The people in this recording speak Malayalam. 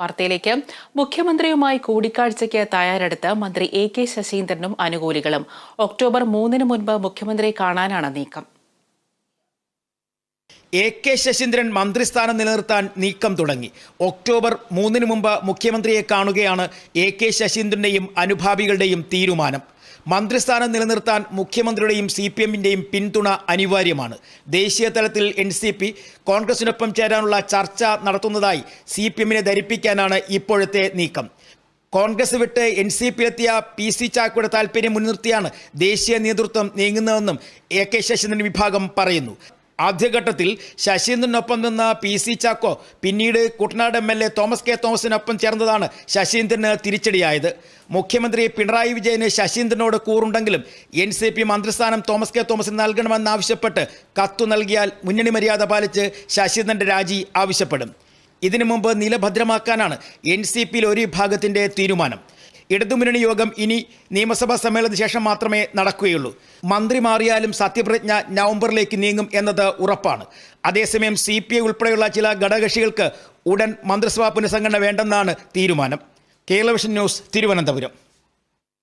വാർത്തയിലേക്ക്. മുഖ്യമന്ത്രിയുമായി കൂടിക്കാഴ്ചയ്ക്ക് തയ്യാറെടുത്ത് മന്ത്രി എ കെ ശശീന്ദ്രനും അനുകൂലികളും. ഒക്ടോബർ മൂന്നിന് മുൻപ് മുഖ്യമന്ത്രിയെ കാണാനാണ് നീക്കം. എ കെ ശശീന്ദ്രൻ മന്ത്രിസ്ഥാനം നിലനിർത്താൻ നീക്കം തുടങ്ങി. ഒക്ടോബർ മൂന്നിന് മുമ്പ് മുഖ്യമന്ത്രിയെ കാണുകയാണ് എ കെ ശശീന്ദ്രന്റെയും അനുഭാവികളുടെയും തീരുമാനം. മന്ത്രിസ്ഥാനം നിലനിർത്താൻ മുഖ്യമന്ത്രിയുടെയും സി പി എമ്മിന്റെയും പിന്തുണ അനിവാര്യമാണ്. ദേശീയ തലത്തിൽ എൻ സി പി കോൺഗ്രസിനൊപ്പം ചേരാനുള്ള ചർച്ച നടത്തുന്നതായി സി പി എമ്മിനെ ധരിപ്പിക്കാനാണ് ഇപ്പോഴത്തെ നീക്കം. കോൺഗ്രസ് വിട്ട് എൻ സി പിയിലെത്തിയ പി സി ചാക്കോയുടെ താല്പര്യം മുൻനിർത്തിയാണ് ദേശീയ നേതൃത്വം നീങ്ങുന്നതെന്നും എ കെ ശശീന്ദ്രൻ വിഭാഗം പറയുന്നു. ആദ്യഘട്ടത്തിൽ ശശീന്ദ്രനൊപ്പം നിന്ന പി സി ചാക്കോ പിന്നീട് Kuttanad M L A Thomas K തോമസിനൊപ്പം ചേർന്നതാണ് ശശീന്ദ്രന് തിരിച്ചടിയായത്. മുഖ്യമന്ത്രി പിണറായി വിജയന് ശശീന്ദ്രനോട് കൂറുണ്ടെങ്കിലും എൻ സി പി മന്ത്രിസ്ഥാനം തോമസ് കെ തോമസിന് നൽകണമെന്നാവശ്യപ്പെട്ട് കത്തു നൽകിയാൽ മുന്നണി മര്യാദ പാലിച്ച് ശശീന്ദ്രന്റെ രാജി ആവശ്യപ്പെടും. ഇതിനു മുമ്പ് നില ഭദ്രമാക്കാനാണ് എൻ സി പിയിൽ ഒരു വിഭാഗത്തിന്റെ തീരുമാനം. ഇടതുമുന്നണി യോഗം ഇനി നിയമസഭാ സമ്മേളനത്തിന് ശേഷം മാത്രമേ നടക്കുകയുള്ളൂ. മന്ത്രി മാറിയാലും സത്യപ്രതിജ്ഞ നവംബറിലേക്ക് നീങ്ങും എന്നത് ഉറപ്പാണ്. അതേസമയം സി പി ഐ ഉൾപ്പെടെയുള്ള ചില ഘടകകക്ഷികൾക്ക് ഉടൻ മന്ത്രിസഭാ പുനഃസംഘടന വേണ്ടെന്നാണ് തീരുമാനം. Kerala vision news Thiruvananthapuram.